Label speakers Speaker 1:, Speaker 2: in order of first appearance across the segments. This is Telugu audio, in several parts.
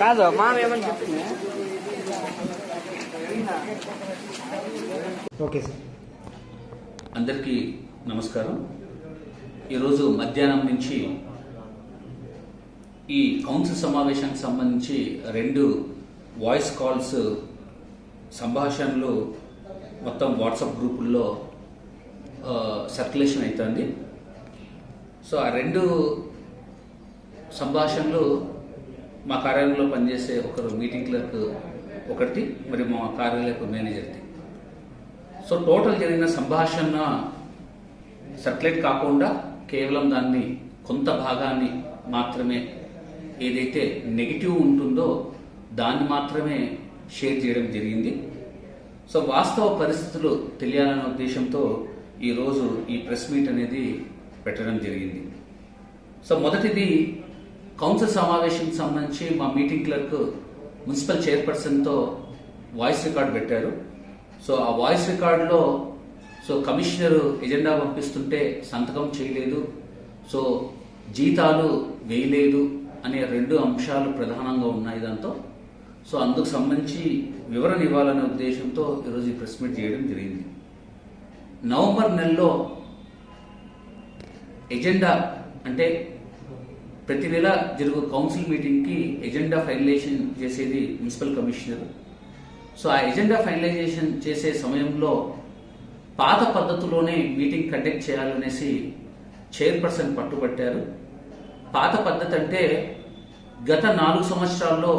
Speaker 1: కాదు మామ ఏమని చెప్తుంది
Speaker 2: ఓకే సార్.
Speaker 3: అందరికీ నమస్కారం. ఈరోజు మధ్యాహ్నం నుంచి ఈ కౌన్సిల్ సమావేశానికి సంబంధించి రెండు వాయిస్ కాల్స్ సంభాషణలు మొత్తం వాట్సాప్ గ్రూపుల్లో సర్క్యులేషన్ అవుతుంది సో ఆ రెండు సంభాషణలు మా కార్యాలయంలో పనిచేసే ఒకరు మీటింగ్ క్లర్క్ ఒకటి మరి మా కార్యాలయపు మేనేజర్ది సో టోటల్ జరిగిన సంభాషణ సర్క్యులేట్ కాకుండా కేవలం దాన్ని కొంత భాగాన్ని మాత్రమే ఏదైతే నెగిటివ్ ఉంటుందో దాన్ని మాత్రమే షేర్ చేయడం జరిగింది. సో వాస్తవ పరిస్థితులు తెలియాలనే ఉద్దేశంతో ఈరోజు ఈ ప్రెస్ మీట్ అనేది పెట్టడం జరిగింది. సో మొదటిది కౌన్సిల్ సమావేశం సంబంధించి మా మీటింగ్ క్లర్క్ మున్సిపల్ చైర్పర్సన్తో వాయిస్ రికార్డ్ పెట్టారు. సో ఆ వాయిస్ రికార్డులో సో కమిషనర్ ఎజెండా పంపిస్తుంటే సంతకం చేయలేదు. సో జీతాలు వేయలేదు అనే రెండు అంశాలు ప్రధానంగా ఉన్నాయి దాంతో. సో అందుకు సంబంధించి వివరణ ఇవ్వాలనే ఉద్దేశంతో ఈరోజు ఈ ప్రెస్ మీట్ చేయడం జరిగింది. నవంబర్ నెలలో ఎజెండా అంటే ప్రతి నెల జరుగు కౌన్సిల్ మీటింగ్కి ఎజెండా ఫైనలైజేషన్ చేసేది మున్సిపల్ కమిషనర్ సో ఆ ఎజెండా ఫైనలైజేషన్ చేసే సమయంలో పాత పద్ధతిలోనే మీటింగ్ కండక్ట్ చేయాలనేసి చైర్పర్సన్ పట్టుబట్టారు. పాత పద్ధతి అంటే గత నాలుగు సంవత్సరాల్లో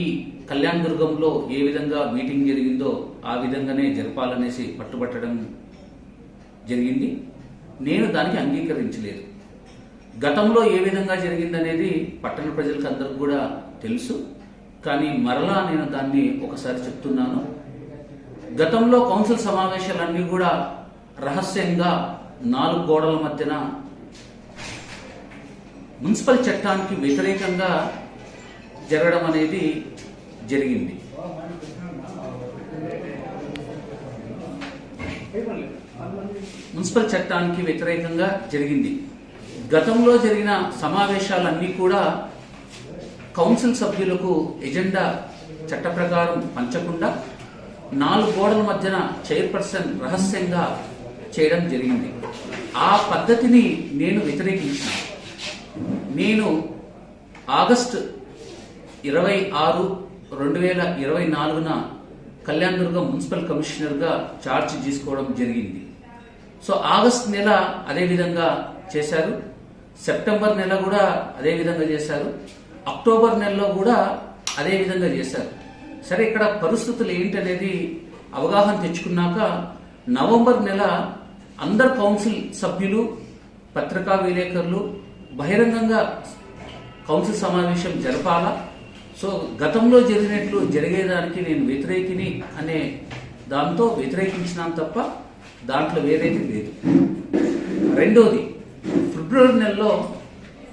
Speaker 3: ఈ కళ్యాణ్ దుర్గంలో ఏ విధంగా మీటింగ్ జరిగిందో ఆ విధంగానే జరపాలనేసి పట్టుబట్టడం జరిగింది. నేను దానికి అంగీకరించలేదు. గతంలో ఏ విధంగా జరిగిందనేది పట్టణ ప్రజలకు అందరికి కూడా తెలుసు. కానీ మరలా నేను దాన్ని ఒకసారి చెప్తున్నాను. గతంలో కౌన్సిల్ సమావేశాలన్నీ కూడా రహస్యంగా నాలుగు గోడల మధ్యన మున్సిపల్ చట్టానికి వ్యతిరేకంగా జరగడం అనేది జరిగింది. మున్సిపల్ చట్టానికి వ్యతిరేకంగా జరిగింది. గతంలో జరిగిన సమావేశాలన్నీ కూడా కౌన్సిల్ సభ్యులకు ఎజెండా చట్ట ప్రకారం పంచకుండా నాలుగు గోడల మధ్యన చైర్పర్సన్ రహస్యంగా చేయడం జరిగింది. ఆ పద్ధతిని నేను వ్యతిరేకించాను. నేను ఆగస్టు ఇరవై ఆరు రెండు వేల ఇరవై నాలుగున కళ్యాణ్ దుర్గం మున్సిపల్ కమిషనర్గా ఛార్జ్ తీసుకోవడం జరిగింది. సో ఆగస్ట్ నెల అదేవిధంగా చేశారు. సెప్టెంబర్ నెల కూడా అదే విధంగా చేశారు. అక్టోబర్ నెలలో కూడా అదే విధంగా చేశారు. సరే ఇక్కడ పరిస్థితులు ఏంటనేది అవగాహన తెచ్చుకున్నాక నవంబర్ నెల అందరు కౌన్సిల్ సభ్యులు పత్రికా విలేకరులు బహిరంగంగా కౌన్సిల్ సమావేశం జరపాలా? సో గతంలో జరిగినట్లు జరిగేదానికి నేను వ్యతిరేకిని అనే దాంతో వ్యతిరేకించినాను తప్ప దాంట్లో వేరేది లేదు. రెండోది ఫిబ్రవరి నెలలో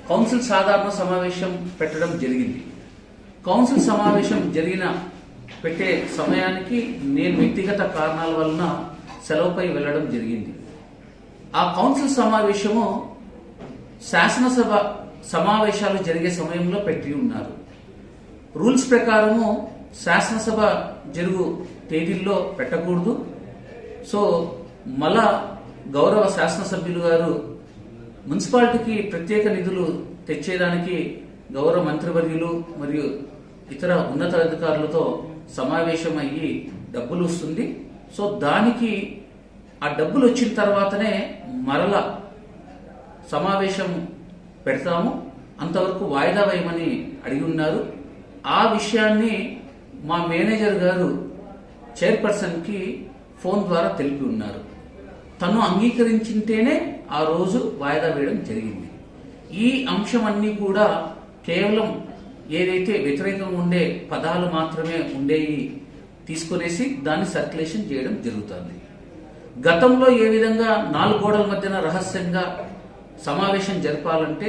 Speaker 3: కౌన్సిల్ సాధారణ సమావేశం పెట్టడం జరిగింది. కౌన్సిల్ సమావేశం జరిగిన పెట్టే సమయానికి నేను వ్యక్తిగత కారణాల వలన సెలవుపై వెళ్ళడం జరిగింది. ఆ కౌన్సిల్ సమావేశము శాసనసభ సమావేశాలు జరిగే సమయంలో పెట్టి ఉన్నారు. రూల్స్ ప్రకారము శాసనసభ జరుగు తేదీల్లో పెట్టకూడదు. సో మళ్ళా గౌరవ శాసనసభ్యులు గారు మున్సిపాలిటీకి ప్రత్యేక నిధులు తెచ్చేదానికి గౌరవ మంత్రివర్యులు మరియు ఇతర ఉన్నతాధికారులతో సమావేశం అయ్యి డబ్బులు వస్తుంది. సో దానికి ఆ డబ్బులు వచ్చిన తర్వాతనే మరల సమావేశం పెడతాము. అంతవరకు వాయిదా వేయమని అడిగి ఉన్నారు. ఆ విషయాన్ని మా మేనేజర్ గారు చైర్పర్సన్కి ఫోన్ ద్వారా తెలిపి ఉన్నారు. తను అంగీకరించింటేనే ఆ రోజు వాయిదా వేయడం జరిగింది. ఈ అంశం అన్నీ కూడా కేవలం ఏదైతే వ్యతిరేకంగా ఉండే పదాలు మాత్రమే ఉండేవి తీసుకునేసి దాన్ని సర్క్యులేషన్ చేయడం జరుగుతుంది. గతంలో ఏ విధంగా నాలుగు గోడల మధ్యన రహస్యంగా సమావేశం జరపాలంటే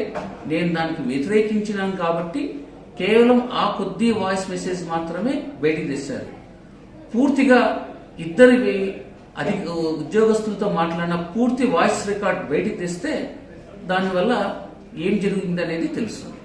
Speaker 3: నేను దానికి వ్యతిరేకించినాను కాబట్టి కేవలం ఆ కొద్ది వాయిస్ మెసేజ్ మాత్రమే బయటికి తెస్తారు పూర్తిగా ఇద్దరి అది ఉద్యోగస్తులతో మాట్లాడిన పూర్తి వాయిస్ రికార్డ్ బయటికి తెస్తే దానివల్ల ఏం జరిగిందనేది తెలుస్తుంది.